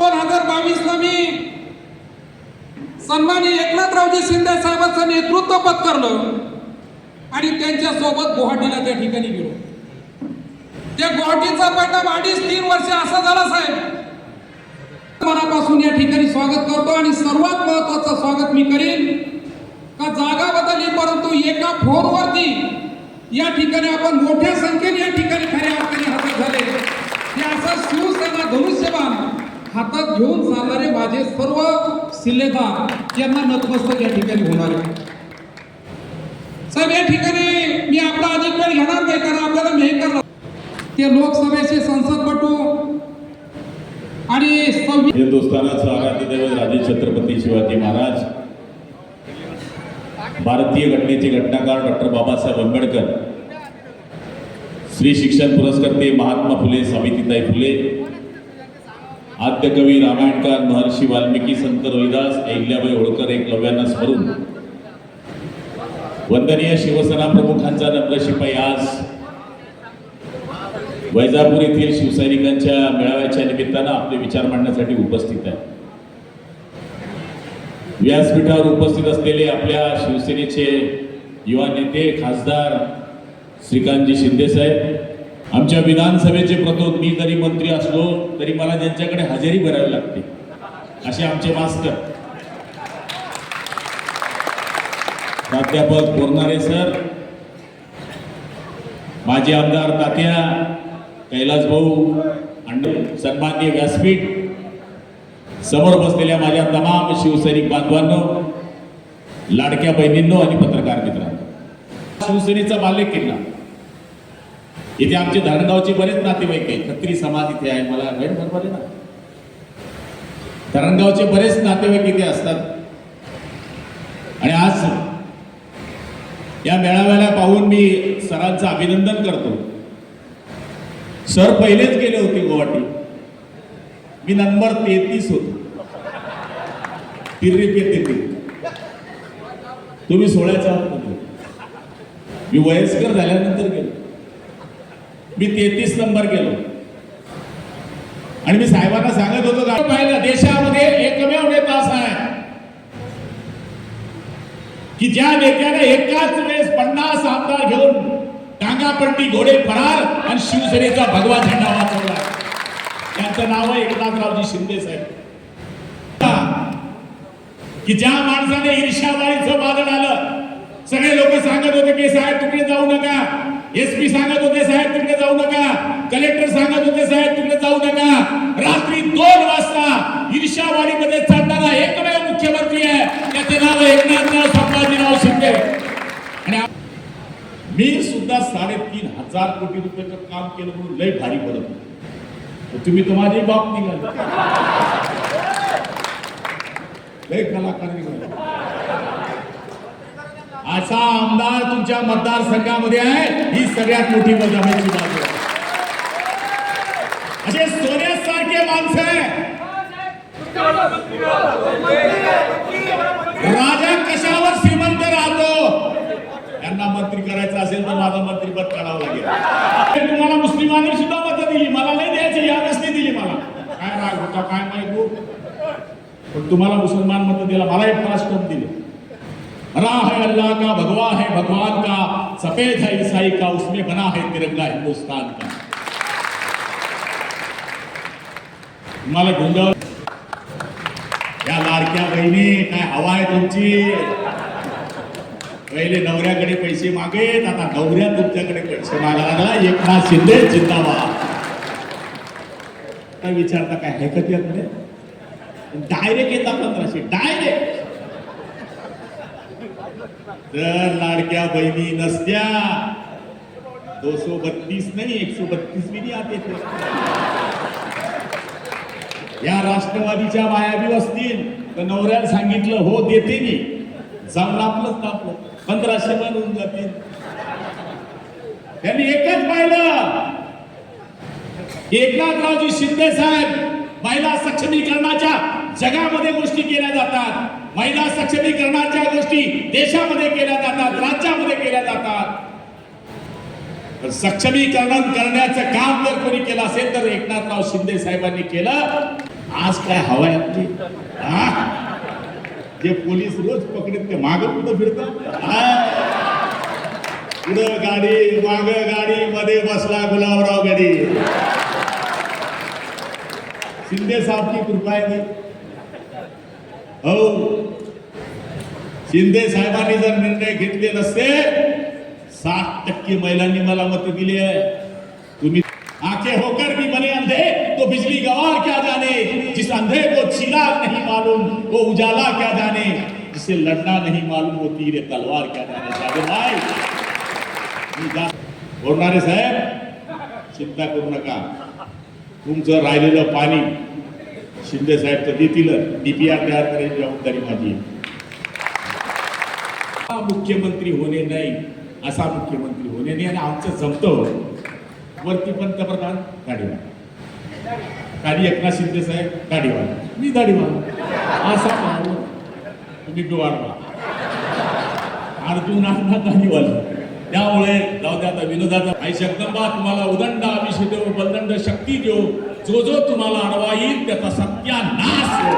दोन हजार बावीसला मी सन्माननीय एकनाथरावजी शिंदे साहेबांचं नेतृत्व पत्करलं आणि त्यांच्यासोबत गुवाहाटीला त्या ठिकाणी गेलो. त्या गुवाहाटीचा परिणाम अडीच तीन वर्ष असा झाला साहेब. मनापासून या ठिकाणी स्वागत करतो आणि सर्वात महत्वाचं स्वागत मी करीन. का जागा बदलली परंतु एका फोनवरती या ठिकाणी आपण मोठ्या संख्येने या ठिकाणी खऱ्या अर्थाने हजर झाले. हे असा शिवसेना धनुष्यबाण हातात घेऊन चालणारे माझे सर्व सिल्लेदार यांना नतमस्तक या ठिकाणी होणार आहे. साहेब या ठिकाणी मी आपला अधिक वेळ घेणार नाही कारण आपल्याला मेहकर ते लोकसभेचे संसदपटू आणि हिंदुस्थानात हिंदुस्थानाचं दैवत राजे छत्रपती शिवाजी महाराज. भारतीय घटनेचे घटनाकार डॉक्टर बाबासाहेब आंबेडकर श्री शिक्षण पुरस्कर्ते महात्मा फुले सावित्रीताई फुले आद्यकवी रामायणकार महर्षी वाल्मिकी संत रोहिदास अहिल्याबाई होळकर एकलव्यांना स्मरून. वंदनीय शिवसेना प्रमुखांचा नम्र शिपाई आज वैजापूर येथील शिवसैनिकांच्या मेळाव्याच्या निमित्तानं आपले विचार मांडण्यासाठी उपस्थित आहे. व्यासपीठावर उपस्थित असलेले आपल्या शिवसेनेचे युवा नेते खासदार श्रीकांतजी शिंदे साहेब आमच्या विधानसभेचे प्रतोद मी जरी मंत्री असलो तरी मला त्यांच्याकडे हजेरी भरावी लागते असे आमचे मास्टर प्राध्यापक बोरणारे सर माजी आमदार तात्या कैलास भाऊ आणि सन्मान्य व्यासपीठ समोर बसलेल्या माझ्या तमाम शिवसैनिक बांधवांनो लाडक्या बहिणींनो आणि पत्रकार मित्रांनो. शिवसेनेचा बाल्य किल्ला. इथे आमचे धरणगावचे बरेच नातेवाईक आहेत. खत्री समाज इथे आहे. मला वेळ बरोबर आहे ना धरणगावचे बरेच नातेवाईक इथे असतात. आणि आज या मेळाव्याला पाहून मी सरांचं अभिनंदन करतो. सर पहिलेच गेले होते गुवाहाटी. मी नंबर तेहतीस होतो. तिर्री तुम्ही सोळ्याचा आहात मी वयस्कर झाल्यानंतर गेलो. मी तेहतीस नंबर गेलो. आणि मी साहेबांना सांगत होतो का पाहिलं देशामध्ये एकमेव नेता असा आहे की ज्या नेत्याने एकाच वेळेस पन्नास आमदार घेऊन टांगापट्टी घोडे फरार आणि शिवसेनेचा भगवा झेंडा वाचवला. त्यांचं नाव आहे एकनाथरावजी शिंदे साहेब. की ज्या माणसाने ईर्ष्यावाळीचं वादळ आलं सगळे लोक सांगत होते की साहेब तिकडे जाऊ नका. एस पी सांगत होते साहेब तिकडे जाऊ नका. कलेक्टर सांगत होते साहेब तिकडे जाऊ नका. रात्री दोन वाजता ईर्ष्यावाडीमध्ये चालणारा एकमेव मुख्यमंत्री आहे त्याचे नाव आहे एकनाथराव संभाजीराव शिंदे आणि आ- मी सुद्धा साडेतीन हजार कोटी रुपयाचं काम केलं म्हणून लय भारी पडत होतो. तुम्ही तर माझी बाप निघाल. लय कलाकार निघाल. असा आमदार तुमच्या मतदारसंघामध्ये आहे ही सगळ्यात मोठी मजामाची बाब आहे असे सोन्यासारखे माणसं आहे. राजा कशावर सीमा त्यांना मंत्री करायचं असेल तर माझा मंत्रीपद काढावं लागेल. तुम्हाला मुस्लिमांनी सुद्धा मतं दिली. मला नाही द्यायची या नाही दिली मला. काय राग होता काय माहिती हो? पण तुम्हाला मुसलमान मत दिला मला एक राष्ट्रम दिले. रा है अल्लाह का भगवा है भगवान का सफेद है ईसाई का उसमें बना है तिरंगा हिंदुस्तान का. मला गोंधळ? या लाडक्या बहिणी काय हवा आहे तुमची? पहिले नवऱ्याकडे पैसे मागेत आता नवऱ्या तुमच्याकडे पैसे मागा लागला. एकनाथ शिंदे जिंदाबाद. काय विचारता काय हरकत येत नाही. डायरेक्ट येतात पंधराशे डायरेक्ट जर लाडक्या बहिणी नसत्या दो बत्तीस नाही एक बत्तीस भी नाही आते थे या राष्ट्रवादीच्या मायाबी असतील. तर नवऱ्याला सांगितलं हो देते मी. जाऊन आपलंच तापलं. पंधराशे पण होऊन जातील. त्यांनी एकच पाहिलं एकनाथरावजी शिंदे साहेब महिला सक्षमीकरणाच्या जगामध्ये गोष्टी केल्या जातात. महिला सक्षमीकरणाच्या गोष्टी देशामध्ये केल्या जातात राज्यामध्ये केल्या जातात. सक्षमीकरण करण्याचं काम जर कोणी केलं असेल तर एकनाथराव शिंदे साहेबांनी केलं आज काय हवाय आपली? जे पोलीस रोज पकडत ते माग कुठं फिरतात हा? पुढं गाडी, माग गाडी मध्ये बसला गुलाबराव गाडी। शिंदे साहेब की कृपा आहे ती. हो। शिंदे साहेबांनी जर निर्णय घेतले नसते साठ टक्के महिलांनी मला मत दिली आहे तुम्ही आँखें होकर भी बने अंधे। तो बिजली गवार क्या जाने? जिस अंधे को चिराग नहीं मालूम वो उजाला क्या जाने? जिसे लड़ना नहीं मालूम वो तीर तलवार क्या जाने? साहेब भाई। बोलणारे साहेब चिंता करू नका। तुमचं राहिलेलं पाणी शिंदे साहेब तर देतीलच डीपीआर तयार करायची जबाबदारी माझी हा मुख्यमंत्री होणे नाही असा मुख्यमंत्री होणे नाही आणि आमचं जमतं वरती पंतप्रधान गाडीवाला खाली एकनाथ शिंदे साहेब गाडीवाला मी गाडीवाला असा माणूस. तुम्ही बिवाडवा अर्जुन अण्णा गाडीवाला त्यामुळे जाऊ द्या आता विनोदाचा. आई जगदंबा तुम्हाला उदंड आमिष देव बलदंड शक्ती देऊ. जो जो तुम्हाला अडवा येईल त्याचा सत्यानाश हो.